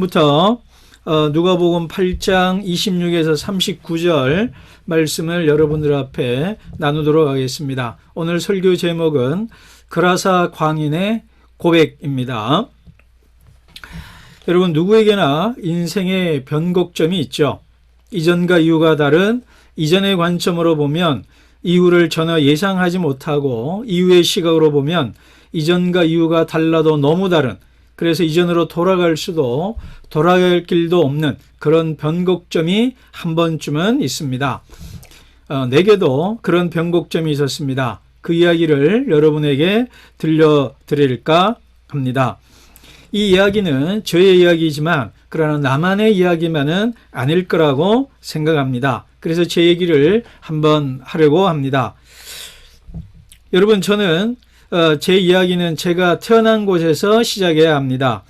부터 어, 누가복음 8장 26에서 39절 말씀을 여러분들 앞에 나누도록 하겠습니다. 오늘 설교 제목은 그라사 광인의 고백입니다. 여러분 누구에게나 인생의 변곡점이 있죠. 이전과 이후가 다른 이전의 관점으로 보면 이후를 전혀 예상하지 못하고 이후의 시각으로 보면 이전과 이후가 달라도 너무 다른 그래서 이전으로 돌아갈 수도 돌아갈 길도 없는 그런 변곡점이 한 번쯤은 있습니다. 어, 내게도 그런 변곡점이 있었습니다. 그 이야기를 여러분에게 들려드릴까 합니다. 이 이야기는 저의 이야기지만 그러나 나만의 이야기만은 아닐 거라고 생각합니다. 그래서 제 얘기를 한번 하려고 합니다. 여러분 저는 어, 제 이야기는 제가 태어난 곳에서 시작해야 합니다.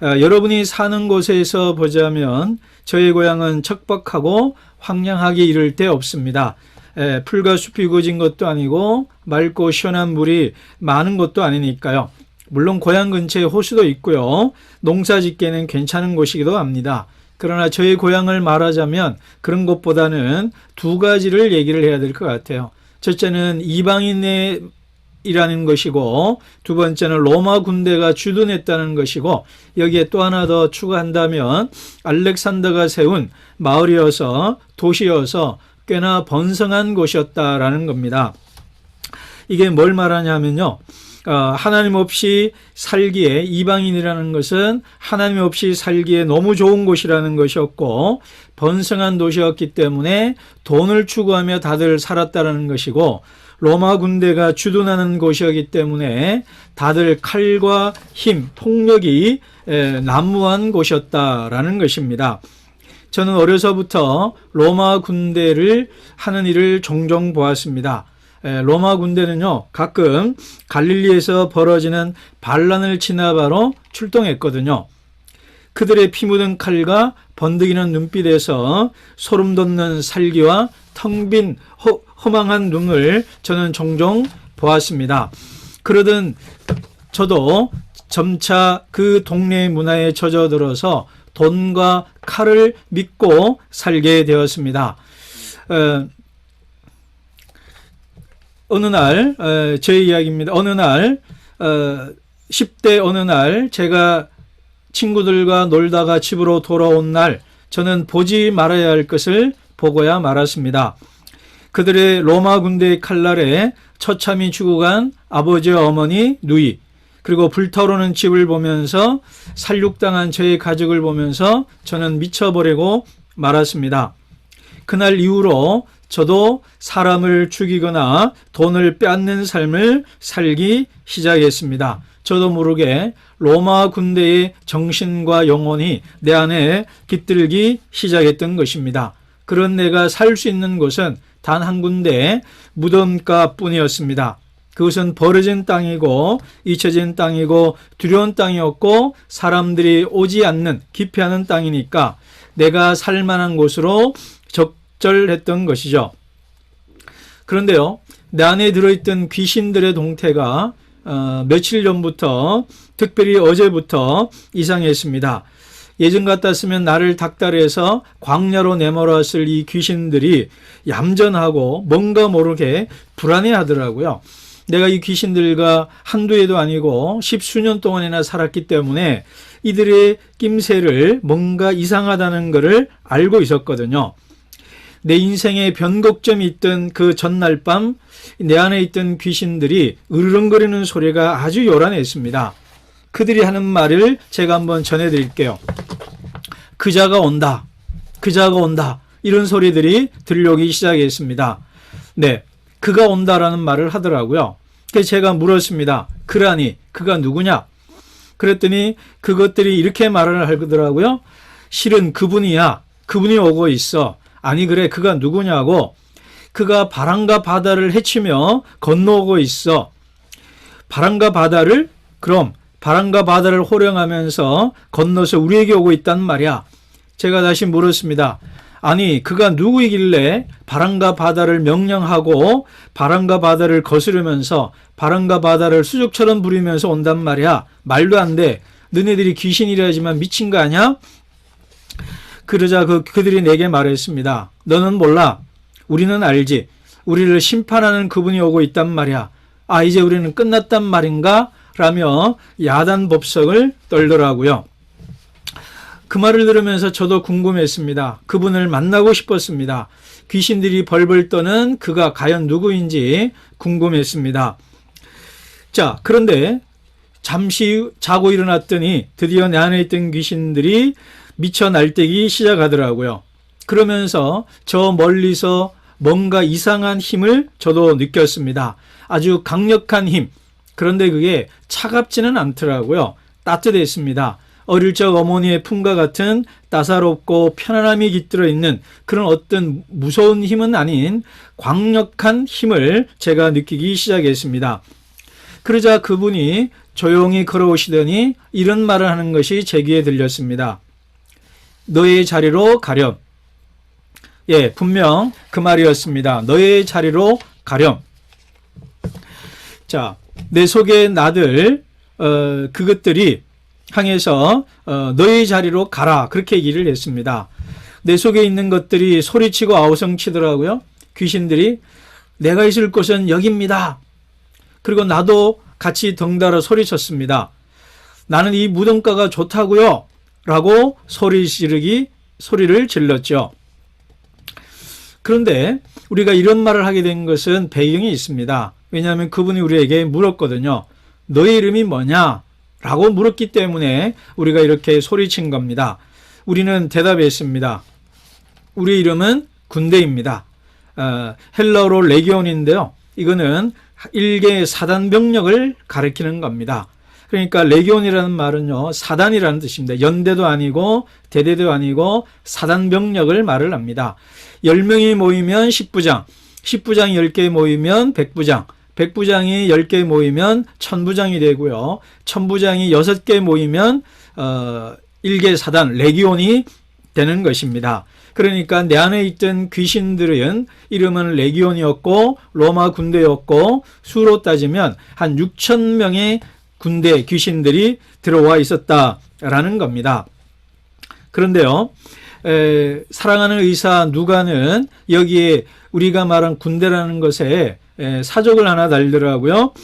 어, 여러분이 사는 곳에서 보자면 저의 고향은 척박하고 황량하게 이를 데 없습니다. 에, 풀과 숲이 우거진 것도 아니고 맑고 시원한 물이 많은 것도 아니니까요. 물론 고향 근처에 호수도 있고요. 농사 짓기에는 괜찮은 곳이기도 합니다. 그러나 저의 고향을 말하자면 그런 것보다는 두 가지를 얘기를 해야 될 것 같아요. 첫째는 이방인의 이라는 것이고 두 번째는 로마 군대가 주둔했다는 것이고 여기에 또 하나 더 추가한다면 알렉산더가 세운 마을이어서 도시여서 꽤나 번성한 곳이었다라는 겁니다. 이게 뭘 말하냐면요. 어, 하나님 없이 살기에 이방인이라는 것은 하나님 없이 살기에 너무 좋은 곳이라는 것이었고 번성한 도시였기 때문에 돈을 추구하며 다들 살았다라는 것이고 로마 군대가 주둔하는 곳이었기 때문에 다들 칼과 힘, 폭력이 에, 난무한 곳이었다라는 것입니다. 저는 어려서부터 로마 군대를 하는 일을 종종 보았습니다. 에, 로마 군대는요, 가끔 갈릴리에서 벌어지는 반란을 지나바로 출동했거든요. 그들의 피 묻은 칼과 번득이는 눈빛에서 소름 돋는 살기와 텅빈 허망한 눈을 저는 종종 보았습니다. 그러던 저도 점차 그 동네 문화에 젖어들어서 돈과 칼을 믿고 살게 되었습니다. 어, 어느 날, 어, 제 이야기입니다. 어느 날, 어, 10대 어느 날, 제가 친구들과 놀다가 집으로 돌아온 날, 저는 보지 말아야 할 것을 보고야 말았습니다. 그들의 로마 군대의 칼날에 처참히 죽어간 아버지와 어머니, 누이, 그리고 불타오르는 집을 보면서 살육당한 저의 가족을 보면서 저는 미쳐버리고 말았습니다. 그날 이후로 저도 사람을 죽이거나 돈을 빼앗는 삶을 살기 시작했습니다. 저도 모르게 로마 군대의 정신과 영혼이 내 안에 깃들기 시작했던 것입니다. 그런 내가 살 수 있는 곳은 단 한 군데 무덤가 뿐이었습니다. 그것은 버려진 땅이고 잊혀진 땅이고 두려운 땅이었고 사람들이 오지 않는 기피하는 땅이니까 내가 살 만한 곳으로 적절했던 것이죠. 그런데요, 내 안에 들어있던 귀신들의 동태가 어, 며칠 전부터 특별히 어제부터 이상했습니다. 예전 같았으면 나를 닥달해서 광야로 내몰았을 이 귀신들이 얌전하고 뭔가 모르게 불안해 하더라고요. 내가 이 귀신들과 한두 해도 아니고 십수년 동안이나 살았기 때문에 이들의 낌새를 뭔가 이상하다는 것을 알고 있었거든요. 내 인생에 변곡점이 있던 그 전날 밤 내 안에 있던 귀신들이 으르렁거리는 소리가 아주 요란했습니다. 그들이 하는 말을 제가 한번 전해드릴게요. 그자가 온다. 그자가 온다. 이런 소리들이 들려오기 시작했습니다. 네. 그가 온다라는 말을 하더라고요. 그래서 제가 물었습니다. 그라니, 그가 누구냐? 그랬더니 그것들이 이렇게 말을 하더라고요. 실은 그분이야. 그분이 오고 있어. 아니, 그래. 그가 누구냐고. 그가 바람과 바다를 헤치며 건너오고 있어. 바람과 바다를 그럼 바람과 바다를 호령하면서 건너서 우리에게 오고 있단 말이야. 제가 다시 물었습니다. 아니, 그가 누구이길래 바람과 바다를 명령하고 바람과 바다를 거스르면서 바람과 바다를 수족처럼 부리면서 온단 말이야. 말도 안 돼. 너네들이 귀신이라 하지만 미친 거 아니야? 그러자 그, 그들이 내게 말했습니다. 너는 몰라. 우리는 알지. 우리를 심판하는 그분이 오고 있단 말이야. 아, 이제 우리는 끝났단 말인가? 라며 야단 법석을 떨더라고요. 그 말을 들으면서 저도 궁금했습니다. 그분을 만나고 싶었습니다. 귀신들이 벌벌 떠는 그가 과연 누구인지 궁금했습니다. 자, 그런데 잠시 자고 일어났더니 드디어 내 안에 있던 귀신들이 미쳐 날뛰기 시작하더라고요. 그러면서 저 멀리서 뭔가 이상한 힘을 저도 느꼈습니다. 아주 강력한 힘. 그런데 그게 차갑지는 않더라고요. 따뜻했습니다. 어릴 적 어머니의 품과 같은 따사롭고 편안함이 깃들어 있는 그런 어떤 무서운 힘은 아닌 강력한 힘을 제가 느끼기 시작했습니다. 그러자 그분이 조용히 걸어오시더니 이런 말을 하는 것이 제 귀에 들렸습니다. 너의 자리로 가렴. 예, 분명 그 말이었습니다. 너의 자리로 가렴. 자, 내 속에 나들, 어, 그것들이 향해서, 어, 너의 자리로 가라. 그렇게 얘기를 했습니다. 내 속에 있는 것들이 소리치고 아우성치더라고요. 귀신들이 내가 있을 곳은 여기입니다. 그리고 나도 같이 덩달아 소리쳤습니다. 나는 이 무덤가가 좋다고요. 라고 소리 지르기, 소리를 질렀죠. 그런데 우리가 이런 말을 하게 된 것은 배경이 있습니다. 왜냐하면 그분이 우리에게 물었거든요. 너의 이름이 뭐냐? 라고 물었기 때문에 우리가 이렇게 소리친 겁니다. 우리는 대답했습니다. 우리 이름은 군대입니다. 어, 헬라어로 레기온인데요. 이거는 일개 사단 병력을 가리키는 겁니다. 그러니까 레기온이라는 말은요 사단이라는 뜻입니다. 연대도 아니고 대대도 아니고 사단 병력을 말을 합니다. 10명이 모이면 10부장, 10부장이 10개 모이면 100부장, 100부장이 10개 모이면 1000부장이 되고요. 1000부장이 6개 모이면 어 1개 사단 레기온이 되는 것입니다. 그러니까 내 안에 있던 귀신들은 이름은 레기온이었고 로마 군대였고 수로 따지면 한 6천 명의 군대 귀신들이 들어와 있었다라는 겁니다. 그런데요, 에, 사랑하는 의사 누가는 여기에 우리가 말한 군대라는 것에 에, 사족을 하나 달더라고요.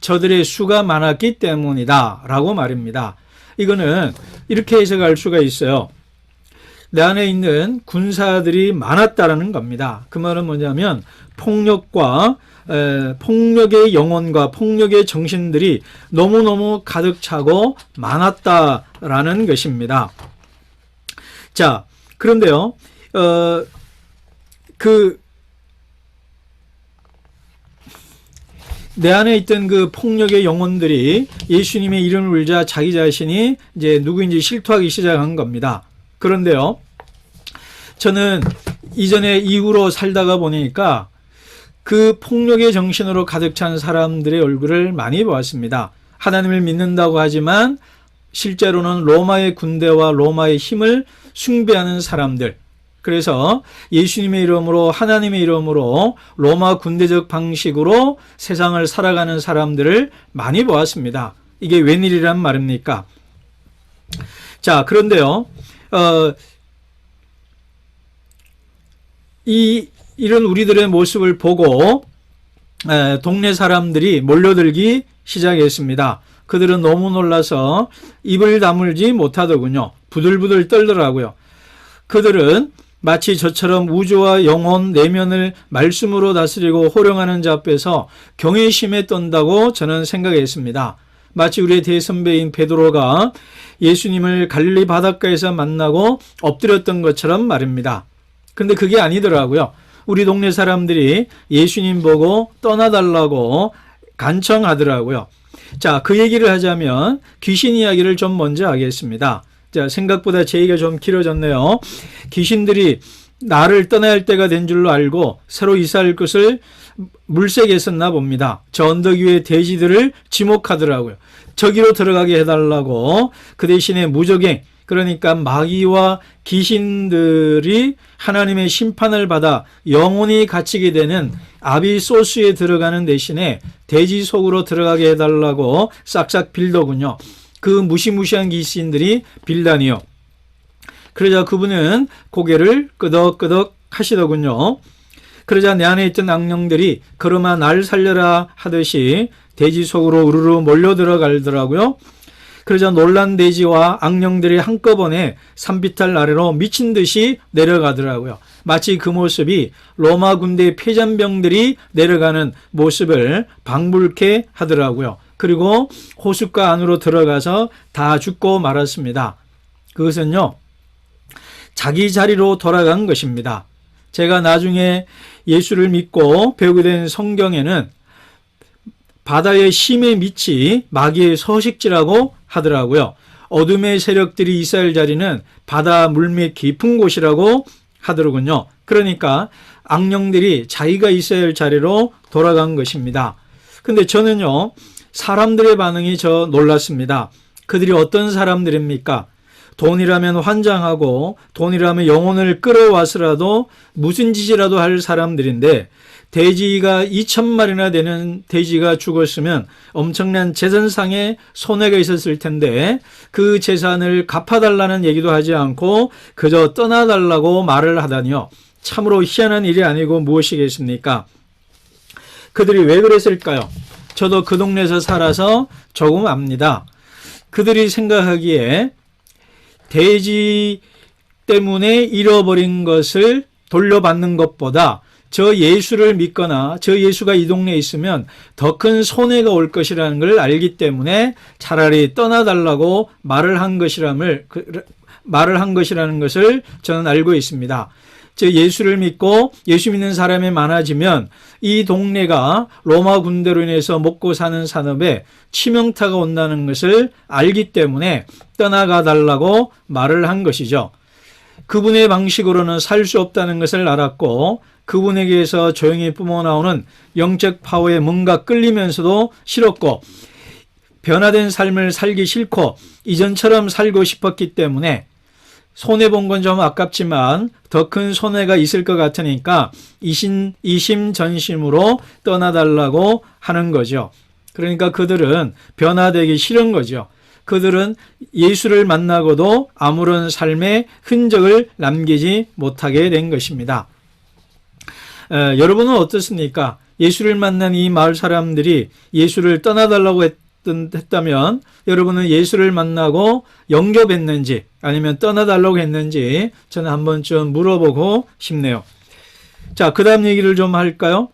저들의 수가 많았기 때문이다 라고 말입니다. 이거는 이렇게 해석할 수가 있어요. 내 안에 있는 군사들이 많았다라는 겁니다. 그 말은 뭐냐면 폭력과 에, 폭력의 영혼과 폭력의 정신들이 너무너무 가득 차고 많았다라는 것입니다. 자, 그런데요, 어, 그, 내 안에 있던 그 폭력의 영혼들이 예수님의 이름을 울자 자기 자신이 이제 누구인지 실토하기 시작한 겁니다. 그런데요, 저는 이전에 이후로 살다가 보니까 그 폭력의 정신으로 가득 찬 사람들의 얼굴을 많이 보았습니다. 하나님을 믿는다고 하지만 실제로는 로마의 군대와 로마의 힘을 숭배하는 사람들. 그래서 예수님의 이름으로 하나님의 이름으로 로마 군대적 방식으로 세상을 살아가는 사람들을 많이 보았습니다. 이게 웬일이란 말입니까? 자, 그런데요. 어, 이 이런 우리들의 모습을 보고 에, 동네 사람들이 몰려들기 시작했습니다. 그들은 너무 놀라서 입을 다물지 못하더군요. 부들부들 떨더라고요. 그들은 마치 저처럼 우주와 영혼 내면을 말씀으로 다스리고 호령하는 자 앞에서 경외심에 떤다고 저는 생각했습니다. 마치 우리의 대선배인 베드로가 예수님을 갈릴리 바닷가에서 만나고 엎드렸던 것처럼 말입니다. 근데 그게 아니더라고요. 우리 동네 사람들이 예수님 보고 떠나달라고 간청하더라고요. 자, 그 얘기를 하자면 귀신 이야기를 좀 먼저 하겠습니다. 자, 생각보다 제 얘기가 좀 길어졌네요. 귀신들이 나를 할 때가 된 줄로 알고 새로 이사할 것을 물색에 썼나 봅니다. 저 언덕 위에 돼지들을 지목하더라고요. 저기로 들어가게 해달라고 그 대신에 무적행, 그러니까 마귀와 귀신들이 하나님의 심판을 받아 영혼이 갇히게 되는 아비소스에 들어가는 대신에 돼지 속으로 들어가게 해달라고 싹싹 빌더군요. 그 무시무시한 귀신들이 빌다니요. 그러자 그분은 고개를 끄덕끄덕 하시더군요. 그러자 내 안에 있던 악령들이 그러마 날 살려라 하듯이 돼지 속으로 우르르 몰려 들어가더라고요. 그러자 놀란 돼지와 악령들이 한꺼번에 산비탈 아래로 미친 듯이 내려가더라고요. 마치 그 모습이 로마 군대 폐잔병들이 내려가는 모습을 방불케 하더라고요. 그리고 호숫가 안으로 들어가서 다 죽고 말았습니다. 그것은요, 자기 자리로 돌아간 것입니다. 제가 나중에 예수를 믿고 배우게 된 성경에는 바다의 심의 밑이 마귀의 서식지라고 하더라고요. 어둠의 세력들이 이스라엘 자리는 바다 물밑 깊은 곳이라고 하더군요. 그러니까 악령들이 자기가 할 자리로 돌아간 것입니다. 근데 저는요, 사람들의 반응이 저 놀랐습니다. 그들이 어떤 사람들입니까? 돈이라면 환장하고 돈이라면 영혼을 끌어와서라도 무슨 짓이라도 할 사람들인데 돼지가 2천 마리나 되는 돼지가 죽었으면 엄청난 재산상의 손해가 있었을 텐데 그 재산을 갚아달라는 얘기도 하지 않고 그저 떠나달라고 말을 하다니요. 참으로 희한한 일이 아니고 무엇이겠습니까? 그들이 왜 그랬을까요? 저도 그 동네에서 살아서 조금 압니다. 그들이 생각하기에 돼지 때문에 잃어버린 것을 돌려받는 것보다 저 예수를 믿거나 저 예수가 이 동네에 있으면 더 큰 손해가 올 것이라는 걸 알기 때문에 차라리 떠나달라고 말을 한 그, 것이라는 것을 저는 알고 있습니다. 저 예수를 믿고 예수 믿는 사람이 많아지면 이 동네가 로마 군대로 인해서 먹고 사는 산업에 치명타가 온다는 것을 알기 때문에 떠나가 달라고 말을 한 것이죠. 그분의 방식으로는 살 수 없다는 것을 알았고 그분에게서 조용히 뿜어나오는 영적 파워에 뭔가 끌리면서도 싫었고 변화된 삶을 살기 싫고 이전처럼 살고 싶었기 때문에 손해본 건 좀 아깝지만 더 큰 손해가 있을 것 같으니까 이심, 이심전심으로 떠나달라고 하는 거죠. 그러니까 그들은 변화되기 싫은 거죠. 그들은 예수를 만나고도 아무런 삶의 흔적을 남기지 못하게 된 것입니다. 에, 여러분은 어떻습니까? 예수를 만난 이 마을 사람들이 예수를 떠나달라고 했, 했다면 여러분은 예수를 만나고 영접했는지 아니면 떠나달라고 했는지 저는 한 번쯤 물어보고 싶네요. 자, 그 다음 얘기를 좀 할까요?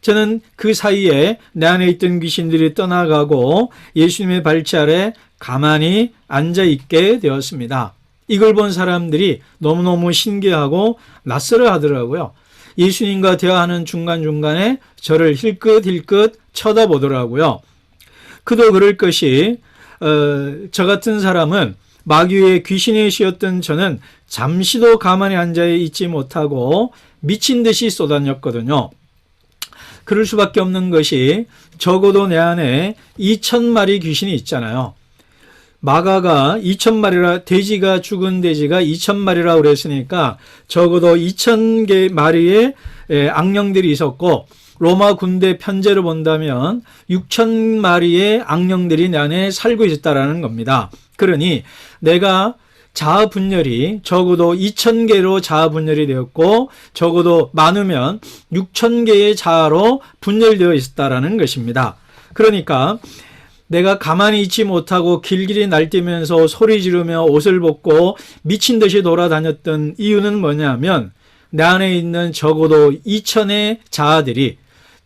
저는 그 사이에 내 안에 있던 귀신들이 떠나가고 예수님의 발치 아래 가만히 앉아 있게 되었습니다. 이걸 본 사람들이 너무너무 신기하고 낯설어 하더라고요. 예수님과 대화하는 중간중간에 저를 힐끗힐끗 쳐다보더라고요. 그도 그럴 것이 어, 저 같은 사람은 마귀의 귀신이 씌었던 저는 잠시도 가만히 앉아 있지 못하고 미친 듯이 쏟아녔거든요. 그럴 수밖에 없는 것이 적어도 내 안에 2천 마리 귀신이 있잖아요. 마가가 2천 마리라 돼지가 죽은 돼지가 2천 마리라 그랬으니까 적어도 2천 개 마리의 악령들이 있었고 로마 군대 편제로 본다면 6천 마리의 악령들이 내 안에 살고 있었다라는 겁니다. 그러니 내가 자아 분열이 적어도 2천 개로 자아 분열이 되었고 적어도 많으면 6천 개의 자아로 분열되어 있었다라는 것입니다. 그러니까 내가 가만히 있지 못하고 길길이 날뛰면서 소리 지르며 옷을 벗고 미친 듯이 돌아다녔던 이유는 뭐냐면 내 안에 있는 적어도 2천의 자아들이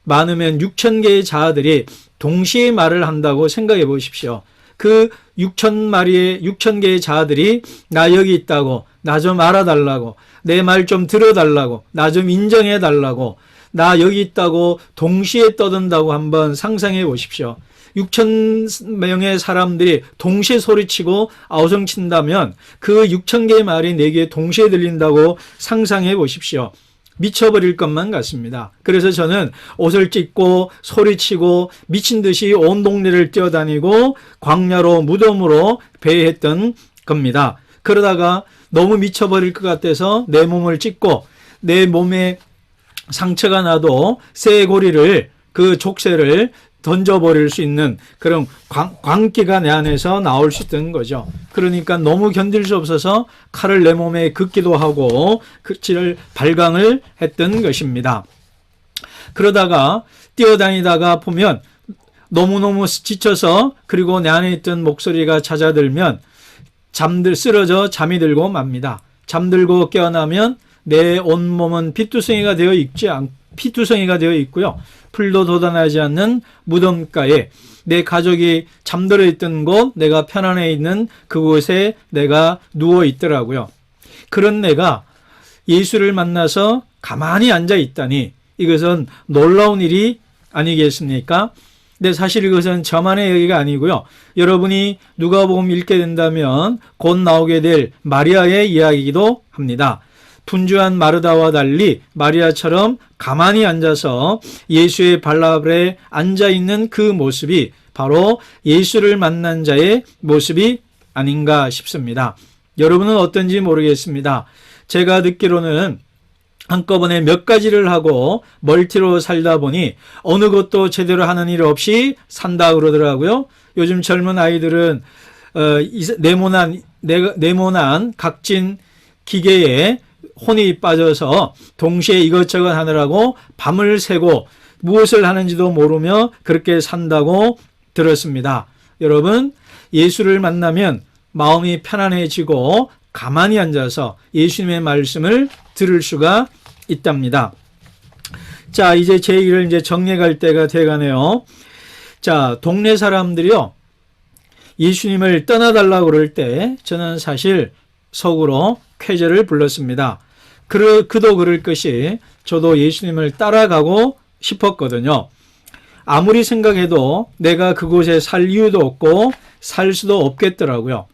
많으면 6천 개의 자아들이 동시에 말을 한다고 생각해 보십시오. 그 6천 마리의 6천 개의 자아들이 나 여기 있다고 나 좀 알아달라고 내 말 좀 들어달라고 나 좀 인정해 달라고 나 여기 있다고 동시에 떠든다고 한번 상상해 보십시오. 6천 명의 사람들이 동시에 소리치고 아우성 친다면 그 6천 개의 말이 내게 동시에 들린다고 상상해 보십시오. 미쳐버릴 것만 같습니다. 그래서 저는 옷을 찢고 소리치고 미친 듯이 온 동네를 뛰어다니고 광야로 무덤으로 배했던 겁니다. 그러다가 너무 미쳐버릴 것 같아서 내 몸을 찢고 내 몸에 상처가 나도 쇠고리를 그 족쇄를 던져버릴 수 있는 그런 광, 광기가 내 안에서 나올 수 있던 거죠. 그러니까 너무 견딜 수 없어서 칼을 내 몸에 긋기도 하고 그치를 발광을 했던 것입니다. 그러다가 뛰어다니다가 보면 너무너무 지쳐서 그리고 내 안에 있던 목소리가 찾아들면 잠들 쓰러져 잠이 들고 맙니다. 잠들고 깨어나면 내 온몸은 피투성이가 되어 있지 않 피투성이가 되어 있고요. 풀도 돋아나지 않는 무덤가에 내 가족이 잠들어 있던 곳, 내가 편안해 있는 그곳에 내가 누워 있더라고요. 그런 내가 예수를 만나서 가만히 앉아 있다니 이것은 놀라운 일이 아니겠습니까? 근데 사실 이것은 저만의 얘기가 아니고요. 여러분이 누가복음 읽게 된다면 곧 나오게 될 마리아의 이야기이기도 합니다. 분주한 마르다와 달리 마리아처럼 가만히 앉아서 예수의 발라브에 앉아 있는 그 모습이 바로 예수를 만난 자의 모습이 아닌가 싶습니다. 여러분은 어떤지 모르겠습니다. 제가 듣기로는 한꺼번에 몇 가지를 하고 멀티로 살다 보니 어느 것도 제대로 하는 일 없이 산다 그러더라고요. 요즘 젊은 아이들은 어, 이- 네모난 네, 네모난 각진 기계에 혼이 빠져서 동시에 이것저것 하느라고 밤을 새고 무엇을 하는지도 모르며 그렇게 산다고 들었습니다. 여러분, 예수를 만나면 마음이 편안해지고 가만히 앉아서 예수님의 말씀을 들을 수가 있답니다. 자, 이제 제 얘기를 이제 정리할 때가 돼가네요. 자, 동네 사람들이요. 예수님을 떠나달라고 그럴 때 저는 사실 속으로 쾌제를 불렀습니다. 그, 그도 그럴 것이 저도 예수님을 따라가고 싶었거든요. 아무리 생각해도 내가 그곳에 살 이유도 없고 살 수도 없겠더라고요.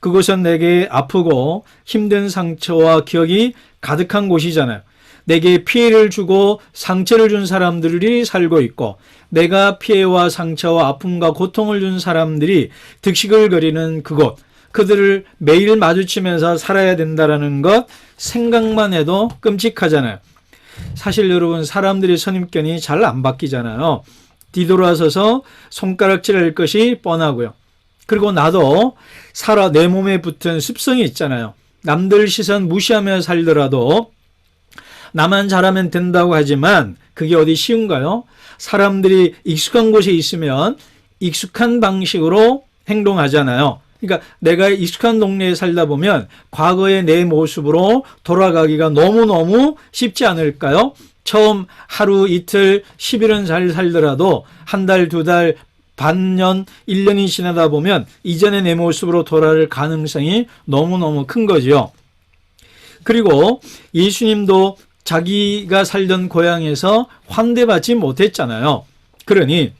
그곳은 내게 아프고 힘든 상처와 기억이 가득한 곳이잖아요. 내게 피해를 주고 상처를 준 사람들이 살고 있고 내가 피해와 상처와 아픔과 고통을 준 사람들이 득식을 거리는 그곳 그들을 매일 마주치면서 살아야 된다라는 것 생각만 해도 끔찍하잖아요. 사실 여러분 사람들의 선입견이 잘 안 바뀌잖아요. 뒤돌아서서 손가락질할 것이 뻔하고요. 그리고 나도 살아 내 몸에 붙은 습성이 있잖아요. 남들 시선 무시하며 살더라도 나만 잘하면 된다고 하지만 그게 어디 쉬운가요? 사람들이 익숙한 곳에 있으면 익숙한 방식으로 행동하잖아요. 그러니까 내가 익숙한 동네에 살다 보면 과거의 내 모습으로 돌아가기가 너무너무 쉽지 않을까요? 처음 하루 이틀 10일은 잘 살더라도 한 달, 두 달, 반년, 1년이 지나다 보면 이전의 내 모습으로 돌아갈 가능성이 너무너무 큰 거지요. 그리고 예수님도 자기가 살던 고향에서 환대받지 못했잖아요. 그러니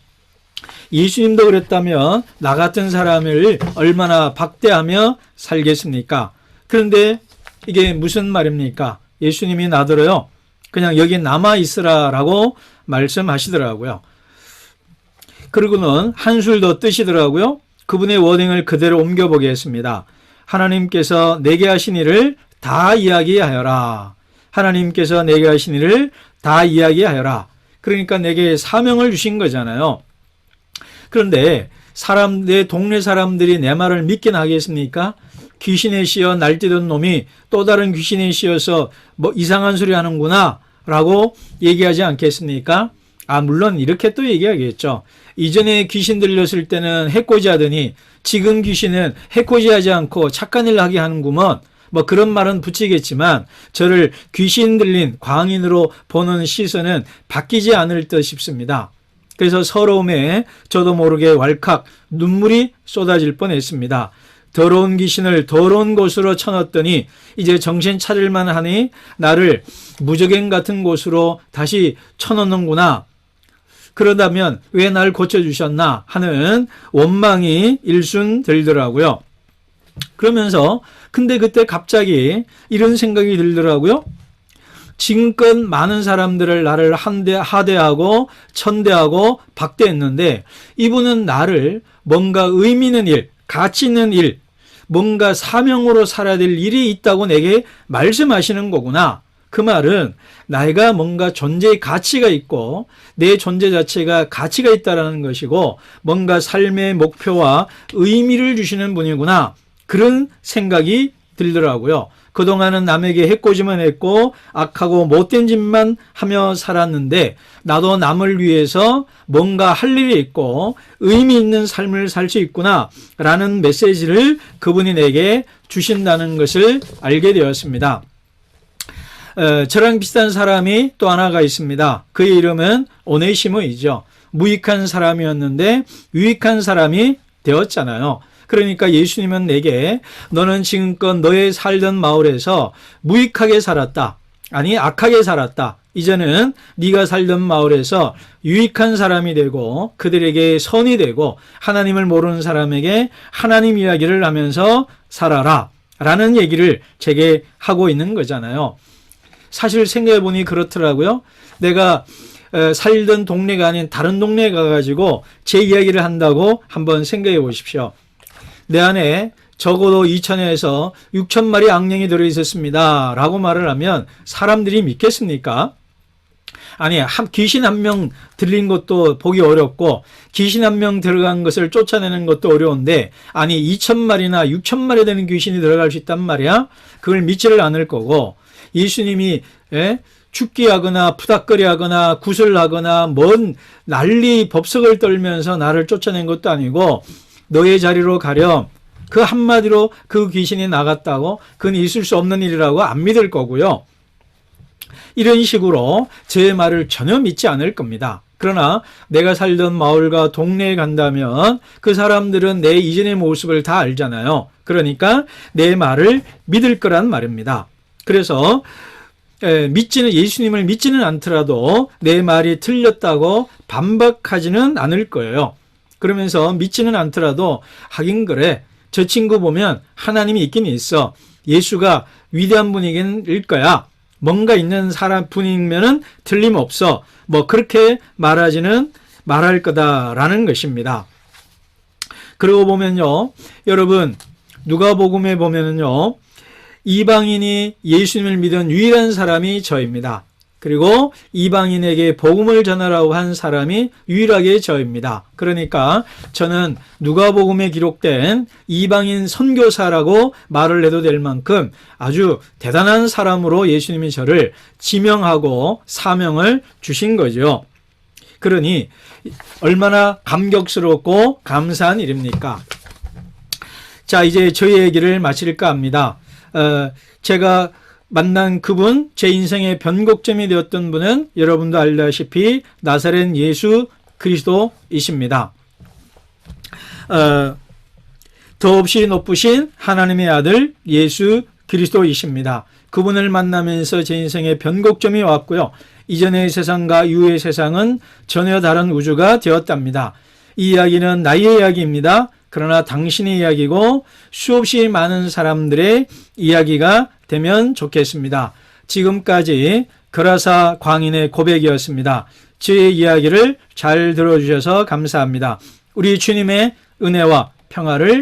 예수님도 그랬다면 나 같은 사람을 얼마나 박대하며 살겠습니까? 그런데 이게 무슨 말입니까? 예수님이 나더러요. 그냥 여기 남아 있으라라고 말씀하시더라고요. 그리고는 한술 더 뜨시더라고요. 그분의 워딩을 그대로 옮겨 보겠습니다. 하나님께서 내게 하신 일을 다 이야기하여라. 하나님께서 내게 하신 일을 다 이야기하여라. 그러니까 내게 사명을 주신 거잖아요. 그런데 사람 내 동네 사람들이 내 말을 믿긴 하겠습니까? 귀신에 씌어 날뛰던 놈이 또 다른 귀신에 씌어서 뭐 이상한 소리 하는구나 라고 얘기하지 않겠습니까? 아 물론 이렇게 또 얘기하겠죠. 이전에 귀신 들렸을 때는 해코지 하더니 지금 귀신은 해코지 하지 않고 착한 일 하게 하는구먼. 뭐 그런 말은 붙이겠지만 저를 귀신 들린 광인으로 보는 시선은 바뀌지 않을 듯 싶습니다. 그래서 서러움에 저도 모르게 왈칵 눈물이 쏟아질 뻔했습니다. 더러운 귀신을 더러운 곳으로 쳐넣었더니 이제 정신 차릴만 하니 나를 무적행 같은 곳으로 다시 쳐넣는구나. 그러다면 왜 날 고쳐주셨나 하는 원망이 일순 들더라고요. 그러면서 근데 그때 갑자기 이런 생각이 들더라고요. 지금껏 많은 사람들을 나를 한대, 하대하고 천대하고 박대했는데 이분은 나를 뭔가 의미 있는 일, 가치 있는 일, 뭔가 사명으로 살아야 될 일이 있다고 내게 말씀하시는 거구나. 그 말은 나이가 뭔가 존재의 가치가 있고 내 존재 자체가 가치가 있다라는 것이고 뭔가 삶의 목표와 의미를 주시는 분이구나 그런 생각이 들더라고요. 그동안은 남에게 해코지만 했고 악하고 못된 짓만 하며 살았는데 나도 남을 위해서 뭔가 할 일이 있고 의미 있는 삶을 살 수 있구나 라는 메시지를 그분이 내게 주신다는 것을 알게 되었습니다. 에, 저랑 비슷한 사람이 또 하나가 있습니다. 그의 이름은 오네시모이죠. 무익한 사람이었는데 유익한 사람이 되었잖아요. 그러니까 예수님은 내게 너는 지금껏 너의 살던 마을에서 무익하게 살았다. 아니 악하게 살았다. 이제는 네가 살던 마을에서 유익한 사람이 되고 그들에게 선이 되고 하나님을 모르는 사람에게 하나님 이야기를 하면서 살아라. 라는 얘기를 제게 하고 있는 거잖아요. 사실 생각해 보니 그렇더라고요. 내가 에, 살던 동네가 아닌 다른 동네에 가가지고 제 이야기를 한다고 한번 생각해 보십시오. 내 안에 적어도 2천에서 6천 마리 악령이 들어 있었습니다. 라고 말을 하면 사람들이 믿겠습니까? 아니, 한, 귀신 한 명 들린 것도 보기 어렵고, 귀신 한 명 들어간 것을 쫓아내는 것도 어려운데, 아니, 2천 마리나 6천 마리 되는 귀신이 들어갈 수 있단 말이야? 그걸 믿지를 않을 거고, 예수님이, 예? 죽기하거나 푸닥거리하거나 구슬하거나 뭔 난리 법석을 떨면서 나를 쫓아낸 것도 아니고 너의 자리로 가렴 그 한마디로 그 귀신이 나갔다고 그건 있을 수 없는 일이라고 안 믿을 거고요. 이런 식으로 제 말을 전혀 믿지 않을 겁니다. 그러나 내가 살던 마을과 동네에 간다면 그 사람들은 내 이전의 모습을 다 알잖아요. 그러니까 내 말을 믿을 거란 말입니다. 그래서 에, 믿지는 예수님을 믿지는 않더라도 내 말이 틀렸다고 반박하지는 않을 거예요. 그러면서 믿지는 않더라도 하긴 그래. 저 친구 보면 하나님이 있긴 있어. 예수가 위대한 분이긴 일 거야. 뭔가 있는 사람 분이면은 틀림없어. 뭐 그렇게 말하지는 말할 거다라는 것입니다. 그러고 보면요. 여러분 누가복음에 보면은요. 이방인이 예수님을 믿은 유일한 사람이 저입니다. 그리고 이방인에게 복음을 전하라고 한 사람이 유일하게 저입니다. 그러니까 저는 누가복음에 기록된 이방인 선교사라고 말을 해도 될 만큼 아주 대단한 사람으로 예수님이 저를 지명하고 사명을 주신 거죠. 그러니 얼마나 감격스럽고 감사한 일입니까? 자, 이제 저희 얘기를 마칠까 합니다. 어, 제가 만난 그분, 제 인생의 변곡점이 되었던 분은 여러분도 알다시피 나사렛 예수 그리스도이십니다. 어, 더없이 높으신 하나님의 아들 예수 그리스도이십니다. 그분을 만나면서 제 인생의 변곡점이 왔고요. 이전의 세상과 이후의 세상은 전혀 다른 우주가 되었답니다. 이 이야기는 나의 이야기입니다. 그러나 당신의 이야기고 수없이 많은 사람들의 이야기가 되면 좋겠습니다. 지금까지 그라사 광인의 고백이었습니다. 제 이야기를 잘 들어주셔서 감사합니다. 우리 주님의 은혜와 평화를